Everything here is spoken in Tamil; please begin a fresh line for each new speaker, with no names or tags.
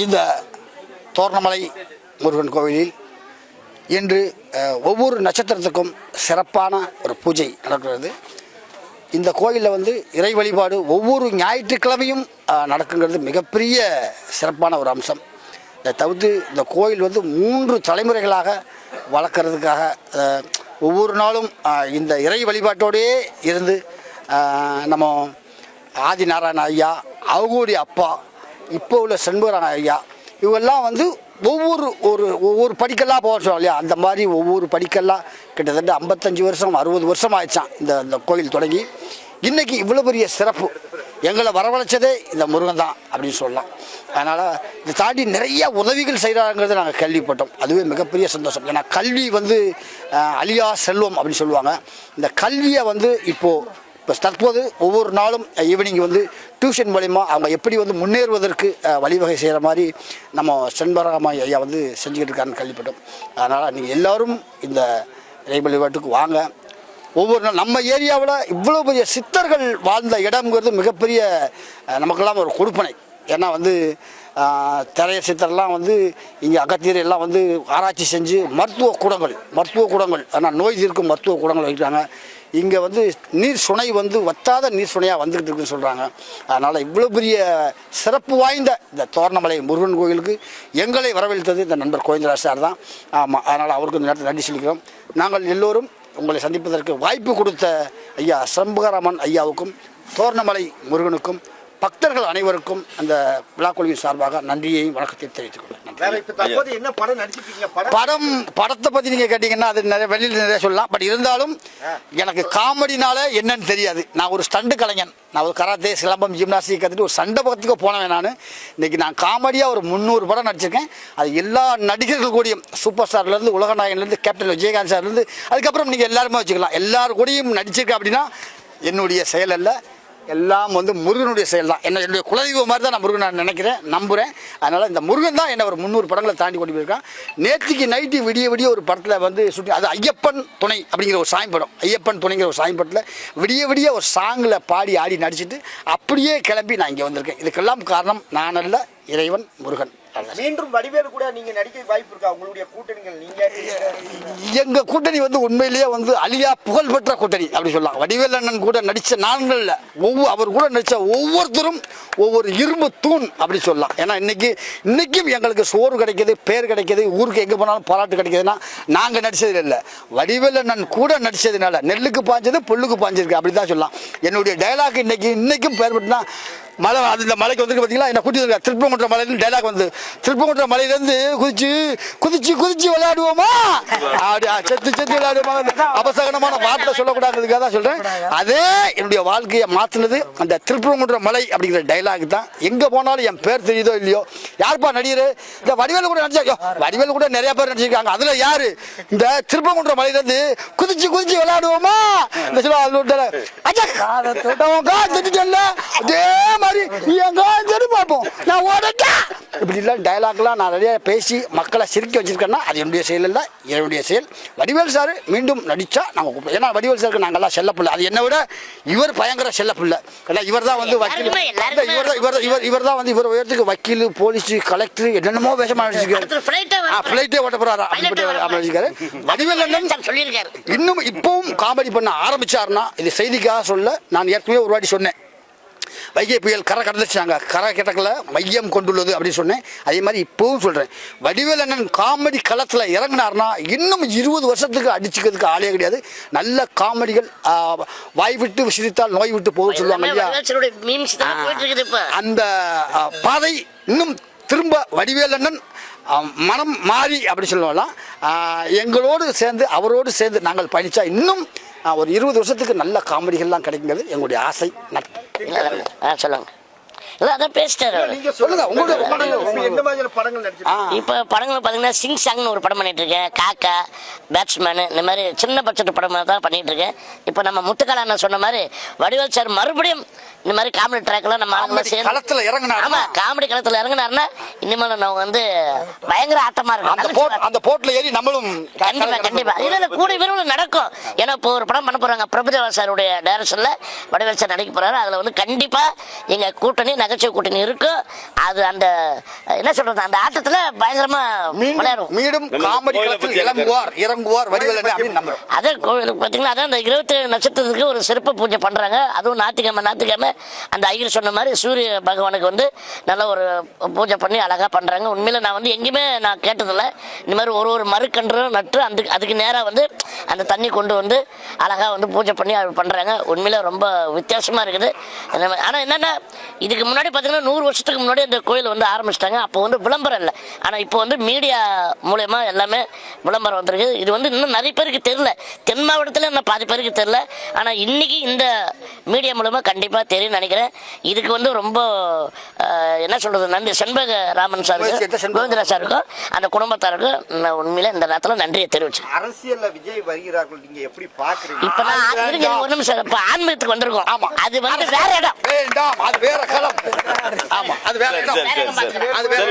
இந்த தோரணமலை முருகன் கோவிலில் இன்று ஒவ்வொரு நட்சத்திரத்துக்கும் சிறப்பான ஒரு பூஜை நடக்கிறது. இந்த கோயிலில் வந்து இறை வழிபாடு ஒவ்வொரு ஞாயிற்றுக்கிழமையும் நடக்குங்கிறது மிகப்பெரிய சிறப்பான ஒரு அம்சம். இதை தவிர்த்து இந்த கோயில் வந்து மூன்று தலைமுறைகளாக வளர்க்குறதுக்காக ஒவ்வொரு நாளும் இந்த இறை வழிபாட்டோடையே இருந்து நம்ம ஆதி நாராயண ஐயா அவங்களுடைய அப்பா இப்போ உள்ள செண்பகரான ஐயா இவெல்லாம் வந்து ஒவ்வொரு ஒரு ஒவ்வொரு படிக்கெல்லாம் போக சொல்லுவோம் இல்லையா? அந்த மாதிரி ஒவ்வொரு படிக்கெல்லாம் கிட்டத்தட்ட ஐம்பத்தஞ்சு வருஷம் அறுபது வருஷம் ஆயிடுச்சான் இந்த இந்த கோயில் தொடங்கி. இன்றைக்கி இவ்வளோ பெரிய சிறப்பு. எங்களை வரவழைச்சதே இந்த முருகன் தான் அப்படின்னு சொல்லலாம். அதனால் இதை தாண்டி நிறைய உதவிகள் செய்கிறாங்கிறது நாங்கள் கேள்விப்பட்டோம். அதுவே மிகப்பெரிய சந்தோஷம். ஏன்னா கல்வி வந்து அழியா செல்வம் அப்படின்னு சொல்லுவாங்க. இந்த கல்வியை வந்து இப்போது இப்போ தற்போது ஒவ்வொரு நாளும் ஈவினிங் வந்து டியூஷன் மூலிமா அவங்க எப்படி வந்து முன்னேறுவதற்கு வழிவகை செய்கிற மாதிரி நம்ம செண்பராமா ஐயா வந்து செஞ்சுக்கிட்டு இருக்காருன்னு கேள்விப்பட்டோம். அதனால் நீங்கள் எல்லோரும் இந்த இறை வழிபாட்டுக்கு வாங்க. ஒவ்வொரு நாள் நம்ம ஏரியாவில் இவ்வளோ பெரிய சித்தர்கள் வாழ்ந்த இடம்ங்கிறது மிகப்பெரிய நமக்கெல்லாம் ஒரு கொடுப்பனை. ஏன்னா வந்து திரைய சித்தர்லாம் வந்து இங்கே அகத்தீர் எல்லாம் வந்து ஆராய்ச்சி செஞ்சு மருத்துவ கூடங்கள் மருத்துவ கூடங்கள் ஆனால் நோய் தீர்க்கும் மருத்துவ கூடங்கள் வைக்கிறாங்க இங்கே வந்து நீர் சுனை வந்து வத்தாத நீர் சுனையாக வந்துக்கிட்டு இருக்குன்னு சொல்கிறாங்க அதனால் இவ்வளோ பெரிய சிறப்பு வாய்ந்த இந்த தோரணமலை முருகன் கோயிலுக்கு எங்களை வரவழைத்தது இந்த நண்பர் கோவிந்தராஜ் சார் தான். ஆமாம் அதனால் அவருக்கு இந்த நேரத்தில் நன்றி சொல்லிக்கிறோம். நாங்கள் எல்லோரும் உங்களை சந்திப்பதற்கு வாய்ப்பு கொடுத்த ஐயா சண்முகராமன் ஐயாவுக்கும் தோரணமலை முருகனுக்கும் பக்தர்கள் அனைவருக்கும் அந்த விழாக்குழுவின் சார்பாக நன்றியையும் வணக்கத்தையும் தெரிவித்துக்
படம்
படத்தை பற்றி நீங்கள் கேட்டிங்கன்னா அது நிறைய வெளியில் நிறைய சொல்லலாம். பட் இருந்தாலும் எனக்கு காமெடினால என்னன்னு தெரியாது. நான் ஒரு ஸ்டண்டு கலைஞன். நான் ஒரு கராத்தே சிலம்பம் ஜிம்னாஸ்டிக் கற்றுட்டு ஒரு சண்டை பக்கத்துக்கு போனவன் நான். இன்னைக்கு நான் காமெடியாக ஒரு முந்நூறு படம் நடிச்சிருக்கேன். அது எல்லா நடிகர்கள் கூடயும் சூப்பர் ஸ்டார்லேருந்து உலகநாயகன்லேருந்து கேப்டன் விஜயகாந்த் சார்லேருந்து அதுக்கப்புறம் நீங்கள் எல்லாருமே வச்சுக்கலாம். எல்லார் கூடயும் நடிச்சிருக்கேன் அப்படின்னா என்னுடைய செயல் அல்ல. எல்லாம் வந்து முருகனுடைய செயல் தான் என்ன என்னுடைய குலதெய்வம் மாதிரி தான் நான் முருகன் நான் நினைக்கிறேன் நம்புகிறேன் அதனால் இந்த முருகன் தான் என்ன ஒரு முந்நூறு படங்களை தாண்டி கொண்டு போயிருக்கான். நேற்றுக்கு நைட்டு விடிய விடிய ஒரு படத்தில் வந்து சுட்டி அது ஐயப்பன் துணை அப்படிங்கிற ஒரு சாமி படம். ஐயப்பன் துணைங்கிற ஒரு சாமி படத்தில் விடிய விடிய ஒரு சாங்கில் பாடி ஆடி நடிச்சுட்டு அப்படியே கிளம்பி நான் இங்கே வந்திருக்கேன். இதுக்கெல்லாம் காரணம் நான் அல்ல இறைவன் முருகன்.
மீண்டும் வடிவேலு கூட நீங்க நடிக்க வாய்ப்பு இருக்கா? உங்களுடைய கூட்டணிகள் நீங்க
எங்க கூட்டணி வந்து உண்மையிலேயே வந்து அழியா புகழ்பெற்ற கூட்டணி அப்படி சொல்லலாம். வடிவேல் அண்ணன் கூட நடித்த நான்கள் ஒவ்வொரு அவர் கூட நடித்த ஒவ்வொருத்தரும் ஒவ்வொரு இரும்பு தூண் அப்படி சொல்லலாம். ஏன்னா இன்னைக்கு இன்னைக்கும் எங்களுக்கு சோறு கிடைக்கிது பேர் கிடைக்கிது ஊருக்கு எங்கே போனாலும் பாராட்டு கிடைக்குதுன்னா நாங்கள் நடிச்சது இல்லை. வடிவேல் அண்ணன் கூட நடிச்சதுனால நெல்லுக்கு பாஞ்சது புல்லுக்கு பாஞ்சிருக்கு அப்படி தான் சொல்லலாம். என்னுடைய டைலாக் இன்னைக்கு இன்னைக்கும் பேர் பெற்று மலை அது இந்த மலைக்கு வந்துருக்கு பார்த்தீங்களா என்ன கூட்டி வந்து திருப்பங்குன்ற மலையிலேருந்து டைலாக் வந்து. திருப்பங்குன்ற மலையிலேருந்து குதிச்சு குதிச்சு குதிச்சு விளையாடுவோமா? அப்படி ஆ, செத்து செத்து விளையாடுவோமா? அபசகனமான வார்த்தை சொல்லக்கூடாதுக்காக தான் சொல்கிறேன் அதே என்னுடைய வாழ்க்கையை மாற்றினது அந்த திருப்பங்குன்ற மலை அப்படிங்கிற டைலாக் தான். எங்கே போனாலும் என் பேர் தெரியுதோ இல்லையோ? யாருப்பா நடிகர்? இந்த வடிவேலு கூட நடிச்சா வடிவேலு கூட நிறைய பேர் நடிச்சிருக்காங்க. அதில் யாரு? இந்த திருப்பங்குன்ற மலையிலேருந்து குதிச்சு குதிச்சு விளையாடுவோமா? இந்த சொல்லுவா அது. அதே நீ கால் தட்டு பார்ப்போம் நான் ஓடட்டா இப்படிலாம் டயலாக்லாம் நான் நிறைய பேசி மக்களை சிரிக்க வச்சிருக்கேன்னா அது என்னுடைய செயல் இல்லை என்னுடைய செயல். வடிவேல் சார் மீண்டும் நடித்தா நாங்கள் கூப்பிடுவோம். ஏன்னா வடிவேல் சாருக்கு நாங்கள்லாம் செல்ல பிள்ளை. அது என்னை விட இவர் பயங்கர செல்ல பிள்ளை. ஏன்னா இவர் தான் வந்து வக்கீல். இவர் தான் இவர் இவர் இவர் தான் வந்து இவர் உயரத்துக்கு வக்கீல் போலீஸ் கலெக்டர் என்னென்னமோ வேஷமாக நடிச்சிருக்காரு ஃப்ளைட்டே ஓட்ட போகிறாரா நடிச்சிருக்காரு வடிவேல்
சார் சொல்லியிருக்காரு.
இன்னும் இப்பவும் காமெடி பண்ண ஆரம்பிச்சாருன்னா இது செய்திக்காக சொல்ல நான் ஏற்கனவே ஒரு வாட்டி சொன்னேன். வைகை புயல் கரை கடந்துச்சாங்க கரை கிடக்கல மையம் கொண்டுள்ளது அப்படின்னு சொன்னேன். அதே மாதிரி இப்பவும் சொல்கிறேன் வடிவேல் அண்ணன் காமெடி களத்தில் இறங்கினார்னா இன்னும் இருபது வருஷத்துக்கு அடிச்சுக்கிறதுக்கு ஆளே கிடையாது. நல்ல காமெடிகள் வாய் விட்டு சிரித்தால் நோய் விட்டு போகும் சொல்லுவாங்க இல்லையா?
இப்ப.
அந்த பாதை இன்னும் திரும்ப வடிவேல் அண்ணன் மனம் மாறி அப்படி சொல்லலாம். எங்களோடு சேர்ந்து அவரோடு சேர்ந்து நாங்கள் பயணித்தா இன்னும் ஒரு இருபது வருஷத்துக்கு நல்ல காமெடிகள்லாம் கிடைக்குங்கிறது எங்களுடைய ஆசை. நட்பு
சொல்லுங்கள் அதான் பேசிட்டாரு
நீங்க
சொல்லுங்க, உங்களுடைய-
எந்த மாதிரி என்னென்ன படங்கள் நடிச்சிருக்கீங்க?
இப்போ படங்கள் பார்த்தீங்கன்னா சிங் சாங்னு ஒரு படம் பண்ணிட்டு இருக்கேன் காக்கா பேட்ஸ்மேனு இந்த மாதிரி சின்ன பட்ஜெட் படம் தான் பண்ணிட்டு இருக்கேன் இப்போ நம்ம முத்துக்கால அண்ணன் சொன்ன மாதிரி வடிவேல் சார் மறுபடியும் இந்த மாதிரி காமெடி ட்ராக்லாம் நம்ம ஆளுங்க சேர்ந்து
களத்துல இறங்குனாருன்னா-
ஆமா காமெடி களத்துல இறங்குனாருன்னா இனிமேல் நம்ம வந்து பயங்கர ஆட்டமா
அந்த
இருக்கும்
போட் அந்த போட்ல ஏறி நம்மளும்
கண்டிப்பா கண்டிப்பா. இல்ல இல்ல கூடிய விரைவில் நடக்கும். ஏன்னா இப்போ ஒரு படம் பண்ண போறாங்க பிரபுதேவா சாருடைய டைரக்ஷன்ல வடிவேல் சார் நடிக்க போறாரு. அதுல வந்து கண்டிப்பா எங்க கூட்டணி நகைச்சுவை கூட்டணி இருக்கும் அது அந்த என்ன சொல்றது அந்த ஆட்டத்துல பயங்கரமா விளையாடும்
மீண்டும் காமெடி களத்தில் இறங்குவார் இறங்குவார் வடிவேல்
அதே கோவிலுக்கு பார்த்தீங்கன்னா அதான் அந்த இருபத்தி ஏழு நட்சத்திரத்துக்கு ஒரு சிறப்பு பூஜை பண்ணுறாங்க அதுவும் ஞாயிற்றுக்கிழமை ஞாயிற்றுக்கிழமை. அந்த ஐயர் சொன்ன மாதிரி சூரிய பகவானுக்கு வந்து நல்ல ஒரு பூஜை பண்ணி அழகாக பண்ணுறாங்க உண்மையில் நான் வந்து எங்கேயுமே நான் கேட்டதில்ல. இந்த மாதிரி ஒரு ஒரு மறுக்கன்றும் நட்டு அந்த அதுக்கு நேராக வந்து அந்த தண்ணி கொண்டு வந்து அழகாக வந்து பூஜை பண்ணி அது பண்ணுறாங்க உண்மையில ரொம்ப வித்தியாசமாக இருக்குது. ஆனால் என்னென்னா இதுக்கு முன்னாடி பார்த்தீங்கன்னா நூறு வருஷத்துக்கு முன்னாடி இந்த கோயில் வந்து ஆரம்பிச்சிட்டாங்க. அப்போ வந்து விளம்பரம் இல்லை. ஆனால் இப்போ வந்து மீடியா மூலயமா எல்லாமே விளம்பரம் வந்திருக்கு. இது வந்து இன்னும் நிறைய பேருக்கு தெரியல. தென் மாவட்டத்தில் இன்னும் பாதி பேருக்கு தெரியல. ஆனால் இன்னைக்கு இந்த மீடியா மூலமாக கண்டிப்பாக தெரியும்னு நினைக்கிறேன். இதுக்கு வந்து ரொம்ப அஹ், என்ன சொல்றது? நன்றி. செண்பக ராமன் சாருக்கு
முயற்சி எடுத்த செண்பக-
கோவிந்தராஜ் சாருக்கும் அந்த குடும்பத்தாருக்கும் நான் உண்மையில இந்த நேரத்தில் நன்றியை தெரிவிச்சேன்
அரசியல்ல விஜய் வருகிறார்கள். நீங்க எப்படி பாக்குறீங்க
இப்ப நான் இருங்க,
வேண்டாம்.
ஒரு நிமிஷம். இப்ப ஆன்மீகத்துக்கு வந்திருக்கோம்.
ஆமா.
அது வந்து வேற இடம்.
வேண்டாம். அது வேற களம். ஆமா அது வேற அது வேற